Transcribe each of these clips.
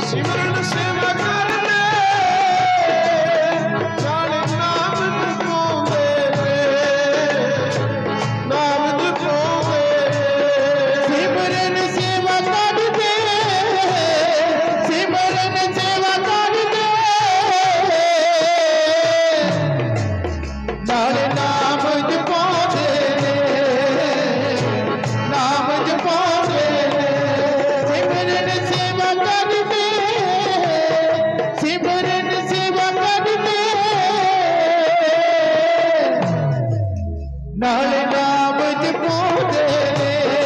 Simran Sevaka ਸੂਰਜ ਪੂਜੇ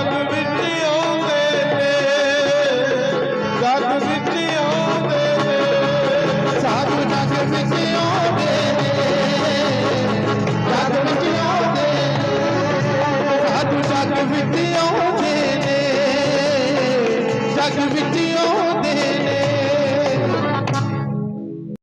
ਜਗ ਵਿੱਚ ਆਉਂਦੇ ਨੇ। ਜਗ ਵਿੱਚ